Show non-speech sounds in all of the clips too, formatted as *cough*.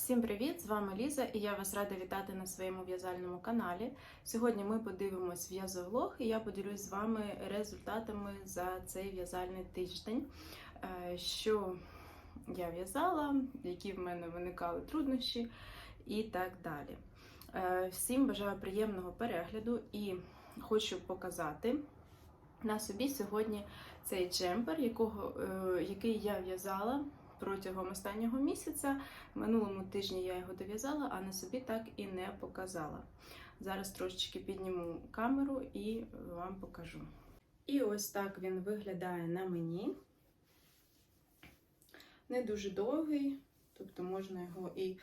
Всім привіт! З вами Ліза і я вас рада вітати на своєму в'язальному каналі. Сьогодні ми подивимось в'язовлог і я поділюсь з вами результатами за цей в'язальний тиждень, Е, що я в'язала, які в мене виникали труднощі і так далі. Е, Всім бажаю приємного перегляду і хочу показати на собі сьогодні цей джемпер, якого, е, який я в'язала протягом останнього місяця. Минулому тижні я його дов'язала, а на собі так і не показала. Зараз трошечки підніму камеру і вам покажу. І ось так він виглядає на мені. Не дуже довгий, тобто можна його і, в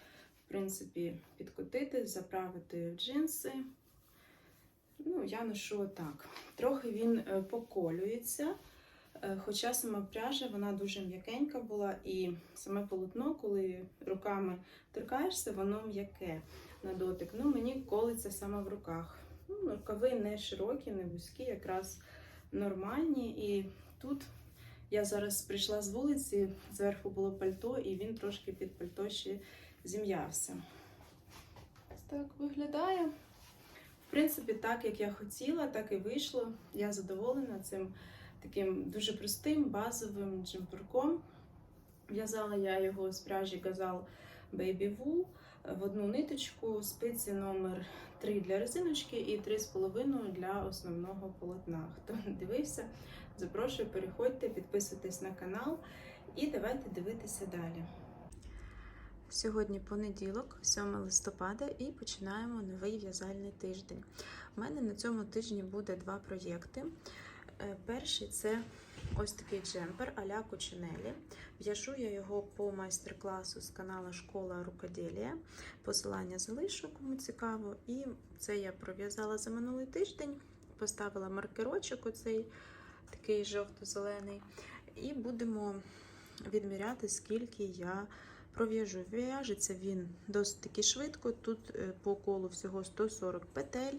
принципі, підкотити, заправити в джинси. Ну, я ношу так. Трохи він е, поколюється. Е, Хоча сама пряжа вона дуже м'якенька була, і саме полотно, коли руками торкаєшся, воно м'яке на дотик. Ну, мені колиться саме в руках. Ну, рукави не широкі, не вузькі, якраз нормальні. І тут я зараз прийшла з вулиці, зверху було пальто, і він трошки під пальто ще зім'явся. Так виглядає. В принципі, так як я хотіла, так і вийшло. Я задоволена цим таким дуже простим базовим джемперком. В'язала я його з пряжі Gazal Baby Wool в одну ниточку, спиці номер 3 для резиночки і 3,5 для основного полотна. Хто не дивився, запрошую, переходьте, підписуйтесь на канал і давайте дивитися далі. Сьогодні понеділок, 7 листопада, і починаємо новий в'язальний тиждень. У мене на цьому тижні буде два проєкти. Е, Перший це ось такий джемпер а-ля Кучинелі. В'яжу я його по майстер-класу з каналу Школа Рукоделія. Посилання залишу, кому цікаво. І це я пров'язала за минулий тиждень, поставила маркерочок, оцей такий жовто-зелений, і будемо відміряти, скільки я пров'яжу. В'яжеться він досить таки швидко. Тут е, по колу всього 140 петель.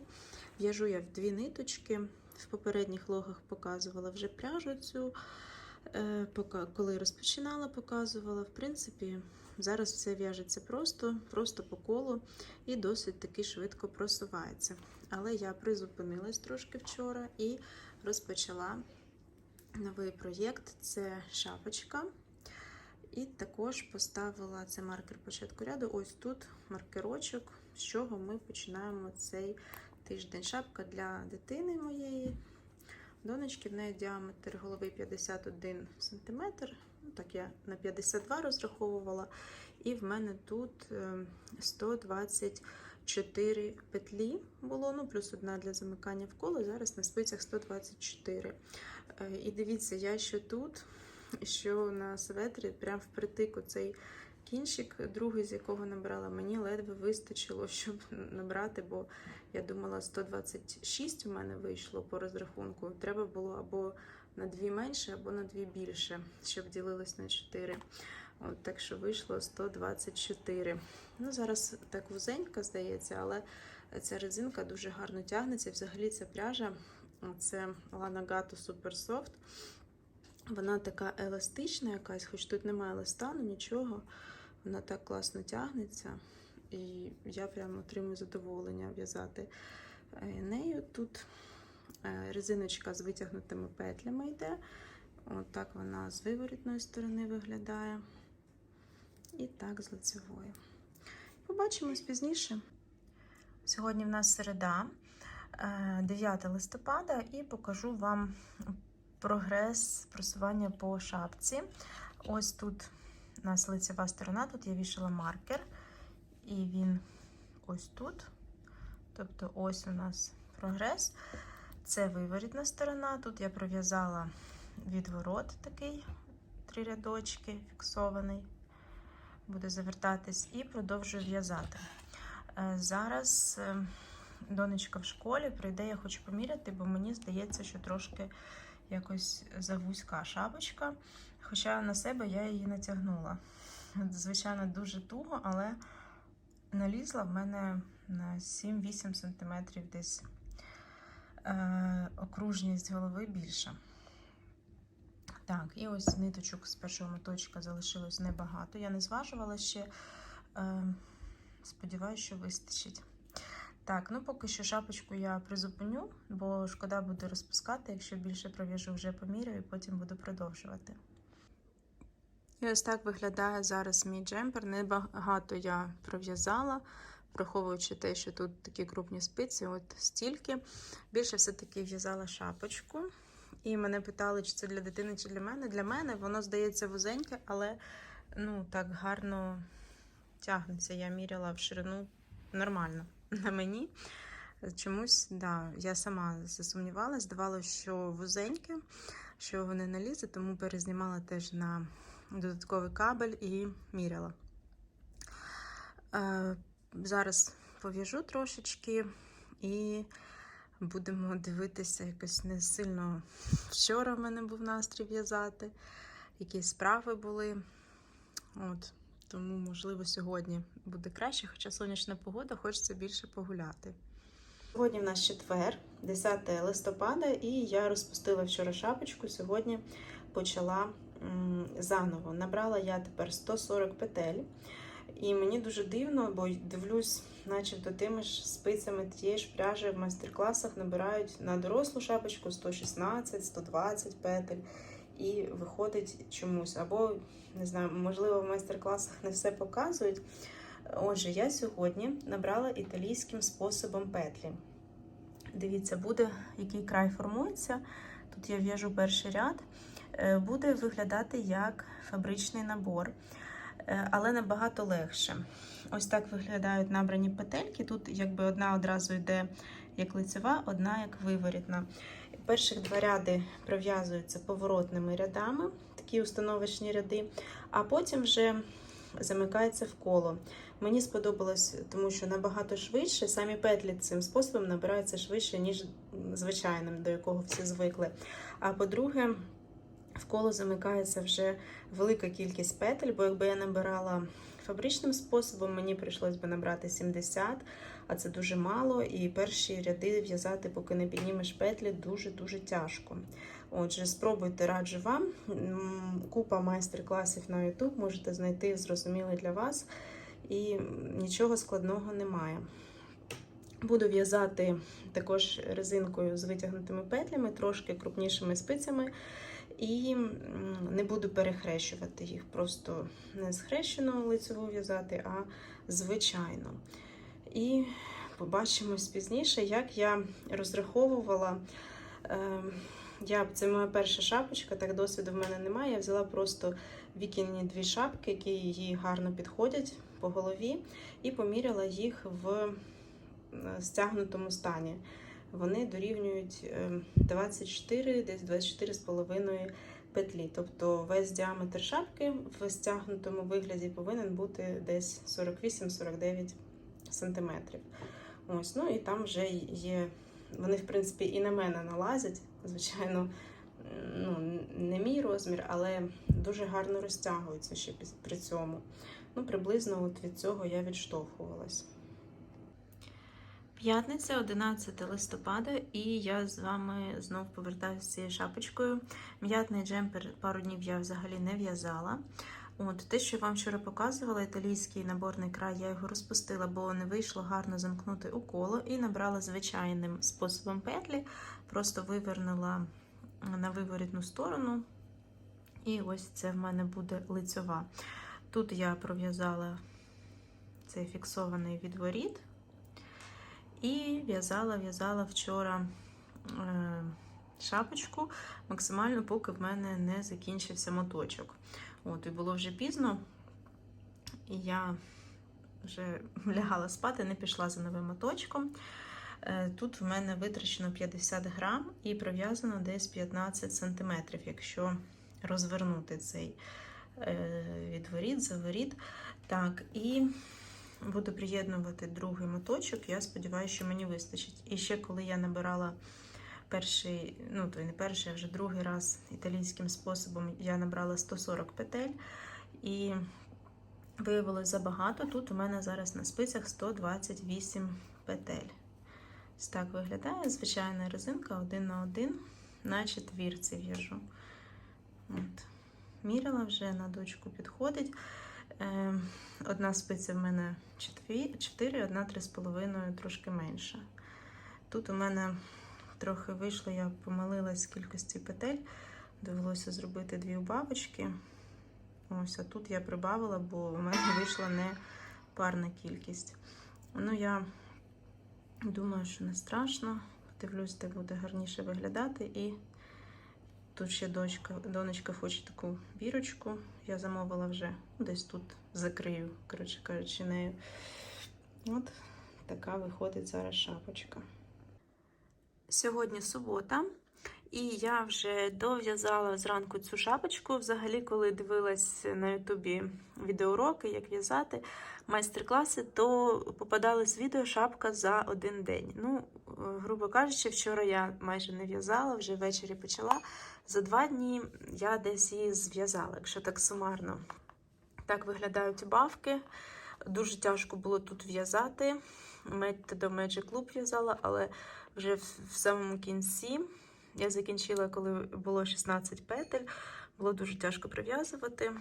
В'яжу я в дві ниточки. В попередніх логах показувала вже пряжу цю, е, коли розпочинала, показувала. В принципі, зараз все в'яжеться просто, просто по колу і досить таки швидко просувається. Але я призупинилась трошки вчора і розпочала новий проєкт це шапочка. І також поставила це маркер початку ряду. Ось тут маркерочок, з чого ми починаємо цей тиждень. Шапка для дитини моєї. Донечки в неї діаметр голови 51 см. Ну, так я на 52 розраховувала. І в мене тут е, 124 петлі було, ну плюс одна для замикання в коло. Зараз на спицях 124. Е, І дивіться, я що тут, що на светрі, прям впритик оцей кінчик, другий, з якого набрала, мені ледве вистачило, щоб набрати, бо я думала, 126 у мене вийшло по розрахунку. Треба було або на дві менше, або на дві більше, щоб ділилось на 4. От, так що вийшло 124. Ну, зараз так вузенька, здається, але ця резинка дуже гарно тягнеться. Взагалі ця пряжа це Lana Gato Super Soft. Вона така еластична якась, хоч тут немає еластану, нічого. Вона так класно тягнеться. І я прямо отримую задоволення в'язати е, нею. Тут е, резиночка з витягнутими петлями йде. От так вона з виворітної сторони виглядає. І так з лицевої. Побачимось пізніше. Сьогодні в нас середа, е, 9 листопада, і покажу вам прогрес просування по шапці. Ось тут у нас лицева сторона, тут я вішала маркер, і він ось тут. Тобто, ось у нас прогрес. Це виворітна сторона. Тут я пров'язала відворот такий, три рядочки фіксований. Буде завертатись і продовжую в'язати. Е, Зараз е, донечка в школі прийде, я хочу поміряти, бо мені здається, що трошки якось завузька шапочка. Хоча на себе я її натягнула. Звичайно, дуже туго, але налізла в мене на 7-8 см десь е, окружність голови більша. Так, і ось ниточок з першого моточка залишилось небагато. Я не зважувала ще. Е, сподіваюся, що вистачить. Так, ну поки що шапочку я призупиню, бо шкода буде розпускати, якщо більше пров'яжу вже поміряю і потім буду продовжувати. І ось так виглядає зараз мій джемпер. Небагато я пров'язала, враховуючи те, що тут такі крупні спиці, от стільки. Більше все-таки в'язала шапочку. І мене питали, чи це для дитини, чи для мене. Для мене воно здається вузеньке, але ну, так гарно тягнеться. Я міряла в ширину нормально *laughs* на мені. Чомусь, да, я сама засумнівалася, здавалося, що вузеньке, що вони налізе, тому перезнімала теж на додатковий кабель і міряла. Е, зараз пов'яжу трошечки і будемо дивитися якось не сильно. Вчора в мене був настрій в'язати, якісь справи були. От, тому, можливо, сьогодні буде краще, хоча сонячна погода, хочеться більше погуляти. Сьогодні в нас четвер, 10 листопада, і я розпустила вчора шапочку. Сьогодні почала заново. Набрала я тепер 140 петель. І мені дуже дивно, бо дивлюсь, начебто тими ж спицями тієї ж пряжі в майстер-класах набирають на дорослу шапочку 116-120 петель. І виходить чомусь. Або, не знаю, можливо, в майстер-класах не все показують. Отже, я сьогодні набрала італійським способом петлі. Дивіться, буде, який край формується. Тут я в'яжу перший ряд. Е, Буде виглядати як фабричний набор, е, але набагато легше. Ось так виглядають набрані петельки. Тут якби одна одразу йде як лицева, одна як виворітна. Перших два ряди пров'язуються поворотними рядами, такі установочні ряди, а потім вже замикається в коло. Мені сподобалось, тому що набагато швидше, самі петлі цим способом набираються швидше, ніж звичайним, до якого всі звикли. А по-друге, в коло замикається вже велика кількість петель, бо якби я набирала фабричним способом, мені прийшлось би набрати 70, а це дуже мало. І перші ряди в'язати, поки не піднімеш петлі, дуже-дуже тяжко. Отже, спробуйте раджу вам. Купа майстер-класів на YouTube можете знайти зрозумілий для вас, і нічого складного немає. Буду в'язати також резинкою з витягнутими петлями, трошки крупнішими спицями. І не буду перехрещувати їх, просто не схрещено лицеву в'язати, а звичайно. І побачимось пізніше, як я розраховувала. Е, я, це моя перша шапочка, так досвіду в мене немає. Я взяла просто вікінні дві шапки, які їй гарно підходять по голові, і поміряла їх в е, стягнутому стані. Вони дорівнюють е, 24, десь 24,5 петлі. Тобто весь діаметр шапки в стягнутому вигляді повинен бути десь 48-49 см. Ось, ну і там вже є. Вони, в принципі, і на мене налазять. Звичайно, ну, не мій розмір, але дуже гарно розтягуються ще при цьому. Ну, приблизно от від цього я відштовхувалась. П'ятниця, 11 листопада, і я з вами знов повертаюся з цією шапочкою. М'ятний джемпер пару днів я взагалі не в'язала. От те, що я вам вчора показувала, італійський наборний край, я його розпустила, бо не вийшло гарно замкнути у коло і набрала звичайним способом петлі, просто вивернула на виворітну сторону. І ось це в мене буде лицьова. Тут я пров'язала цей фіксований відворіт. І в'язала, в'язала вчора е, шапочку максимально, поки в мене не закінчився моточок. От, і було вже пізно, і я вже *laughs* лягала спати, не пішла за новим моточком. Е, Тут в мене витрачено 50 грам і пров'язано десь 15 сантиметрів, якщо розвернути цей е, відворіт, заворіт. Так, і буду приєднувати другий моточок. Я сподіваюся, що мені вистачить. І ще коли я набирала перший, ну то й не перший, а вже другий раз італійським способом, я набрала 140 петель. І виявилось забагато. Тут у мене зараз на спицях 128 петель. Ось так виглядає. Звичайна резинка один на один, на четвірці в'яжу. От. Міряла вже на дочку підходить. Е, одна спиця в мене 4, одна 3,5, трошки менша. Тут у мене трохи вийшло, я помилилась з кількості петель. Довелося зробити дві бабочки. Ось, а тут я прибавила, бо у мене вийшла не парна кількість. Ну, я думаю, що не страшно. Дивлюсь, де буде гарніше виглядати. І тут ще дочка, донечка хоче таку бірочку. Я замовила вже десь тут закрию, коротше кажучи, нею. От така виходить зараз шапочка. Сьогодні субота, і я вже дов'язала зранку цю шапочку. Взагалі, коли дивилась на Ютубі відеоуроки, як в'язати майстер-класи, то попадалось відео шапка за один день. Ну, грубо кажучи, вчора я майже не в'язала, вже ввечері почала. За два дні я десь її зв'язала, якщо так сумарно. Так виглядають бавки. Дуже тяжко було тут в'язати. Методом Magic Loop в'язала, але вже в, в самому кінці я закінчила, коли було 16 петель. Було дуже тяжко прив'язувати.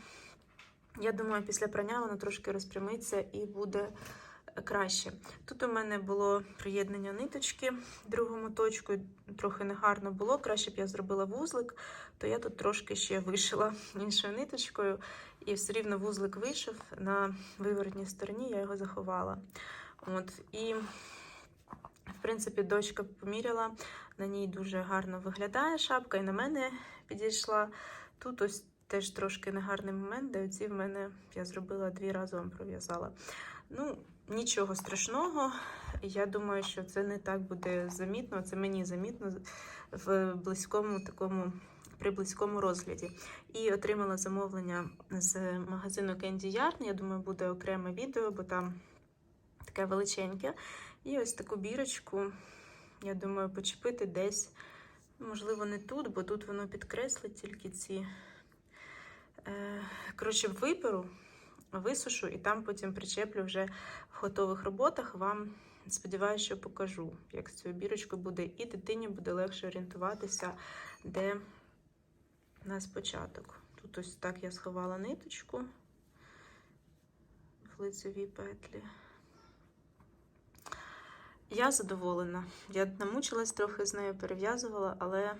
Я думаю, після прання воно трошки розпрямиться і буде краще. Тут у мене було приєднання ниточки другому точку, трохи негарно було. Краще б я зробила вузлик, то я тут трошки ще вишила *laughs* іншою ниточкою, і все рівно вузлик вийшов на виворотній стороні, я його заховала. От, і, в принципі, дочка поміряла, на ній дуже гарно виглядає шапка, і на мене підійшла. Тут ось теж трошки негарний момент, де оці в мене я зробила дві разом пров'язала. Ну, нічого страшного. Я думаю, що це не так буде замітно. Це мені замітно в близькому такому при близькому розгляді. І отримала замовлення з магазину Candy Yarn. Я думаю, буде окреме відео, бо там таке величеньке. І ось таку бірочку, я думаю, почепити десь. Можливо, не тут, бо тут воно підкреслить тільки ці. Е, Коротше, виберу, висушу і там потім причеплю вже в готових роботах. Вам сподіваюся, що покажу, як з цією бірочкою буде, і дитині буде легше орієнтуватися, де у нас початок. Тут ось так я сховала ниточку в лицевій петлі. Я задоволена. Я намучилась трохи з нею, перев'язувала, але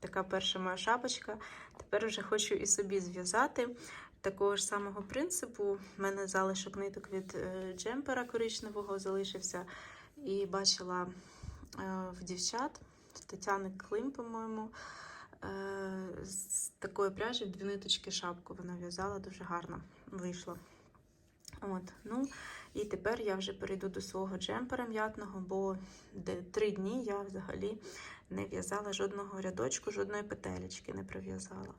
така перша моя шапочка. Тепер вже хочу і собі зв'язати. Такого ж самого принципу. У мене залишок ниток від е, джемпера коричневого залишився. І бачила е, в дівчат Тетяни Клим, по-моєму, е, з такої пряжі в дві ниточки шапку вона в'язала, дуже гарно вийшло. От, ну, і тепер я вже перейду до свого джемпера м'ятного, бо три дні я взагалі не в'язала жодного рядочку, жодної петелечки не прив'язала.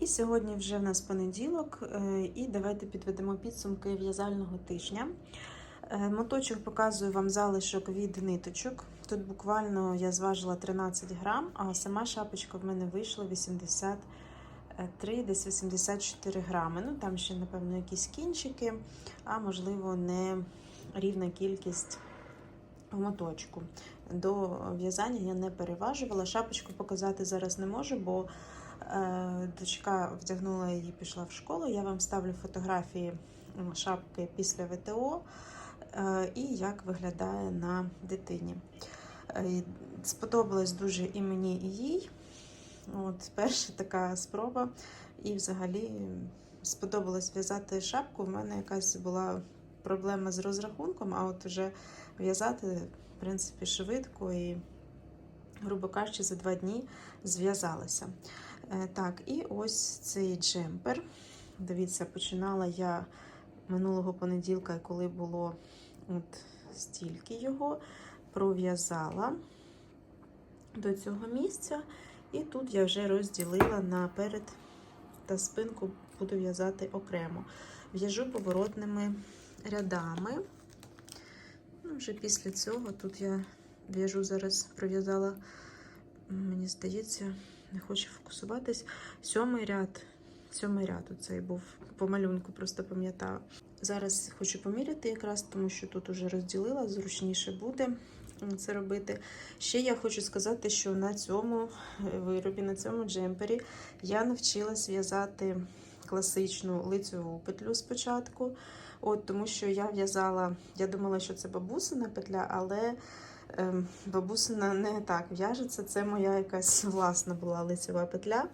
І сьогодні вже в нас понеділок, е, і давайте підведемо підсумки в'язального тижня. Е, Моточок показую вам залишок від ниточок. Тут буквально я зважила 13 грам, а сама шапочка в мене вийшла 83, десь 84 грами. Ну там ще, напевно, якісь кінчики, а можливо, не рівна кількість в моточку. До в'язання я не переважувала. Шапочку показати зараз не можу, бо дочка вдягнула її, пішла в школу. Я вам ставлю фотографії шапки після ВТО е, і як виглядає на дитині. Е, Сподобалось дуже і мені, і їй. От перша така спроба. І взагалі сподобалось в'язати шапку. У мене якась була проблема з розрахунком, а от вже в'язати, в принципі, швидко і, грубо кажучи, за два дні зв'язалася. Е, Так, і ось цей джемпер. Дивіться, починала я минулого понеділка, коли було от стільки його, пров'язала до цього місця. І тут я вже розділила наперед та спинку буду в'язати окремо. В'яжу поворотними рядами. Ну, вже після цього тут я в'яжу зараз, пров'язала, мені здається, не хочу фокусуватись. Сьомий ряд. Сьомий ряд оцей був по малюнку, просто пам'ятаю. Зараз хочу поміряти якраз, тому що тут уже розділила, зручніше буде це робити. Ще я хочу сказати, що на цьому виробі, на цьому джемпері я навчилась в'язати класичну лицеву петлю спочатку. От, тому що я в'язала, я думала, що це бабусина петля, але бабусина не так в'яжеться. Це моя якась власна була лицева петля.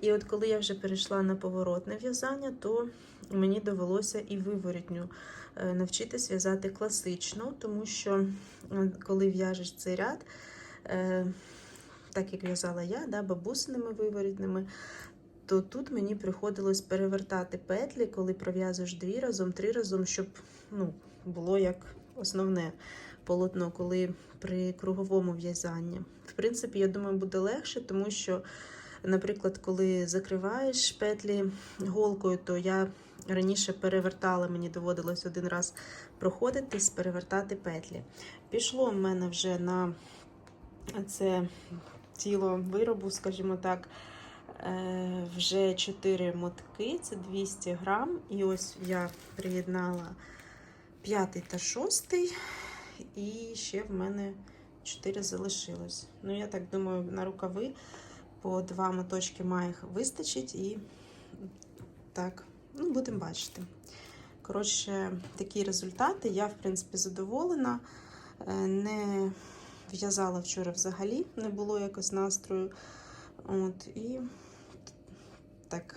І от коли я вже перейшла на поворотне в'язання, то мені довелося і виворітню е, навчитись в'язати класично, тому що коли в'яжеш цей ряд, е, так як в'язала я, да, бабусиними виворітними, то тут мені приходилось перевертати петлі, коли пров'язуєш дві разом, три разом, щоб ну, було як основне полотно, коли при круговому в'язанні. В принципі, я думаю, буде легше, тому що, наприклад, коли закриваєш петлі голкою, то я раніше перевертала, мені доводилось один раз проходитись, перевертати петлі. Пішло в мене вже на це тіло виробу, скажімо так, е, вже 4 мотки, це 200 грам. І ось я приєднала п'ятий та шостий, і ще в мене 4 залишилось. Ну, я так думаю, на рукави по два моточки має вистачить і так, ну, будемо бачити. Коротше, такі результати. Я, в принципі, задоволена. Е, Не в'язала вчора взагалі, не було якось настрою. От, і так,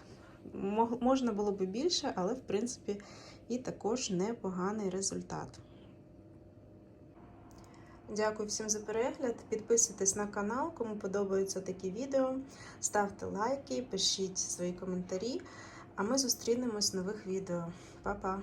можна було би більше, але в принципі і також непоганий результат. Дякую всім за перегляд. Підписуйтесь на канал, кому подобаються такі відео. Ставте лайки, пишіть свої коментарі. А ми зустрінемось в нових відео. Па-па!